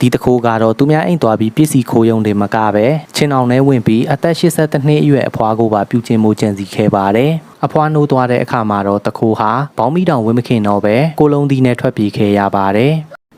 ဒီတခိုးကတော့သူများအိမ်သွားပြီးပစ္စည်းခိုးရုံတွေမကပဲချင်းအောင်ထဲဝင်ပြီးအသက်82နှစ်အရွယ်အဖွားကိုပါပြုကျင့်မှုကြံစီခဲ့ပါတယ်အဖွားနိုးသွားတဲ့အခါမှာတော့တခိုးဟာဘောင်းမီတောင်ဝင်းမခင်တော့ပဲကိုလုံးဒီနဲ့ထွက်ပြေးခဲ့ရပါတယ်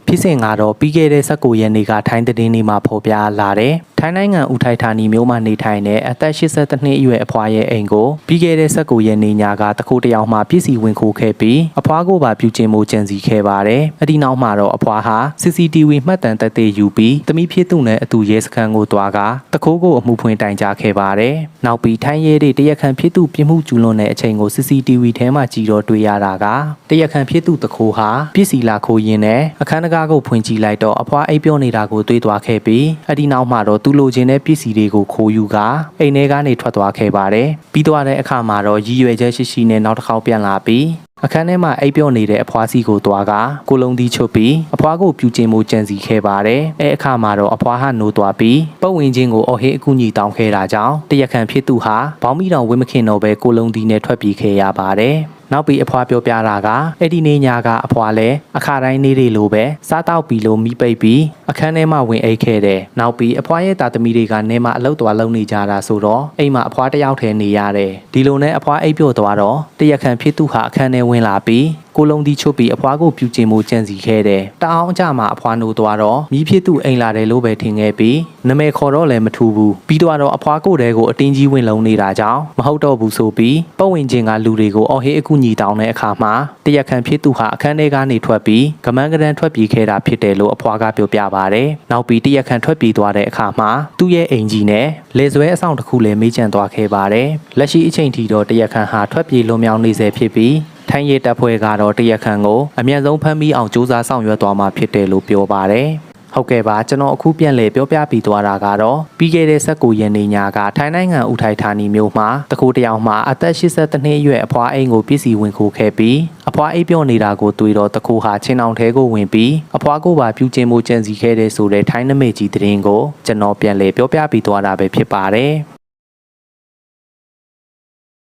ဖြစ်စဉ်ကတော့ပြီးခဲ့တဲ့19ရက်နေ့ကထိုင်းသတင်းတွေမှာဖော်ပြလာတယ်။ ထိုင်းနိုင်ငံဦးထိုက်ဌာနီမြို့မှာနေထိုင်တဲ့အသက်82နှစ်အရွယ်အဖွားရဲ့အိမ်ကိုပြီးခဲ့တဲ့19ရက်နေ့ညကတခိုးတစ်ယောက်မှပြည်စီဝင်ခိုးခဲ့ပြီးအဖွားကိုပါပြုကျင်းမှုကြံစီခဲ့ပါတယ်။အဒီနောက်မှာတော့အဖွားဟာ CCTV မှတ်တမ်းသက်သေယူပြီးတမိဖြစ်သူနဲ့အတူရဲစခန်းကိုတွားကတခိုးကိုအမှုဖွင့်တိုင်ကြားခဲ့ပါတယ်။နောက်ပြီးထိုင်းရဲတွေတရက်ခန့်ဖြစ်သူပြစ်မှုကျူးလွန်တဲ့အချိန်ကို CCTV ထဲမှာကြည့်တော့တွေ့ရတာကတရက်ခန့်ဖြစ်သူတခိုးဟာပြည်စီလာခိုးရင်းနဲ့အခန်းတကားကိုဖွင့်ကြည့်လိုက်တော့အဖွားအိပ်ပျော်နေတာကိုတွေ့သွားခဲ့ပြီးအဒီနောက်မှာတော့သူလိုချင်တဲ့ပစ္စည်းတွေကိုခိုးယူကအိမ်ထဲကနေထွက်သွားခဲ့ပါတယ်။ပြီးသွားတဲ့အခါမှာတော့ရည်ရွယ်ချက်ရှိရှိနဲ့နောက်တစ်ခေါက်ပြန်လာပြီးအခန်းထဲမှာအိပ်ပျော်နေတဲ့အဖွားစီကိုတွားကကိုလုံးသီးချုပ်ပြီးအဖွားကိုပြူကျင်မှုကြံစီခဲ့ပါတယ်။အဲအခါမှာတော့အဖွားဟာနိုးသွားပြီးပတ်ဝန်းကျင်ကိုအော်ဟစ်အကူအညီတောင်းခဲ့တာကြောင့်တရက်ခန့်ဖြစ်သူဟာဘောင်းမီတောင်ဝင်းမခင်တော့ပဲကိုလုံးသီးနဲ့ထွက်ပြေးခဲ့ရပါတယ်။ နောက်ပြီးအဖွားပြောပြတာကအဲ့ဒီနေ့ညကအဖွားလဲအခါတိုင်းနေ့တွေလိုပဲစားတောက်ပြီးလို့မိပိတ်ပြီးအခန်းထဲမှာဝင်အိတ်ခဲ့တယ်။နောက်ပြီးအဖွားရဲ့တာသမီတွေကနေမှအလုတ်သွားလုံနေကြတာဆိုတော့အိမ်မှာအဖွားတစ်ယောက်တည်းနေရတယ်။ဒီလိုနဲ့အဖွားအိပ်ပျော်သွားတော့တရက်ခန့်ဖြစ်သူဟာအခန်းထဲဝင်လာပြီး ကိုလုံးဒီချုပ်ပြီးအဖွားကိုပြူကျင်မှုကြံစီခဲ့တယ်။တအောင်အကြမှာအဖွားနိုးသွားတော့မိဖြစ်သူအိမ်လာတယ်လို့ပဲထင်ခဲ့ပြီးနမဲခေါ်တော့လည်းမထူဘူး။ပြီးတော့အဖွားကိုတဲကိုအတင်းကြီးဝင်လုံးနေတာကြောင့်မဟုတ်တော့ဘူးဆိုပြီးပတ်ဝန်းကျင်ကလူတွေကိုအော်ဟစ်အကူညီတောင်းတဲ့အခါမှာတရက်ခန့်ဖြစ်သူဟာအခန်းထဲကနေထွက်ပြီးကမန်းကရန်ထွက်ပြေးခဲ့တာဖြစ်တယ်လို့အဖွားကပြောပြပါတယ်။နောက်ပြီးတရက်ခန့်ထွက်ပြေးသွားတဲ့အခါမှာသူ့ရဲ့အိမ်ကြီးနဲ့လေဆွဲအဆောင်တစ်ခုလည်းမေးချန်သွားခဲ့ပါတယ်။လက်ရှိအချိန်ထိတော့တရက်ခန့်ဟာထွက်ပြေးလွန်မြောက်နေဆဲဖြစ်ပြီး ထိုင်းရဲတပ်ဖွဲ့ကတော့တရက်ခန့်ကိုအမြန်ဆုံးဖမ်းမိအောင်စူးစမ်းဆောင်ရွက်သွားမှာဖြစ်တယ်လို့ပြောပါတယ်။ဟုတ်ကဲ့ပါကျွန်တော်အခုပြန်လည်ပြောပြပြီးသွားတာကတော့ပြီးခဲ့တဲ့19ရက်နေ့ညကထိုင်းနိုင်ငံဦးထိုက်ဌာနီမြို့မှာတကူတယောက်မှာအသက်82နှစ်အရွယ်အဖွားအိမ်ကိုပစ္စည်းဝင်ခိုးခဲ့ပြီးအဖွားအိပ်ပျော်နေတာကိုတွေ့တော့တကူဟာချင်းအောင်ထဲကိုဝင်ပြီးအဖွားကိုပါပြူကျင်းမှုကြံစီခဲ့တဲ့ဆိုတဲ့ထိုင်းနမိတ်ကြီးသတင်းကိုကျွန်တော်ပြန်လည်ပြောပြပြီးသွားတာပဲဖြစ်ပါတယ်။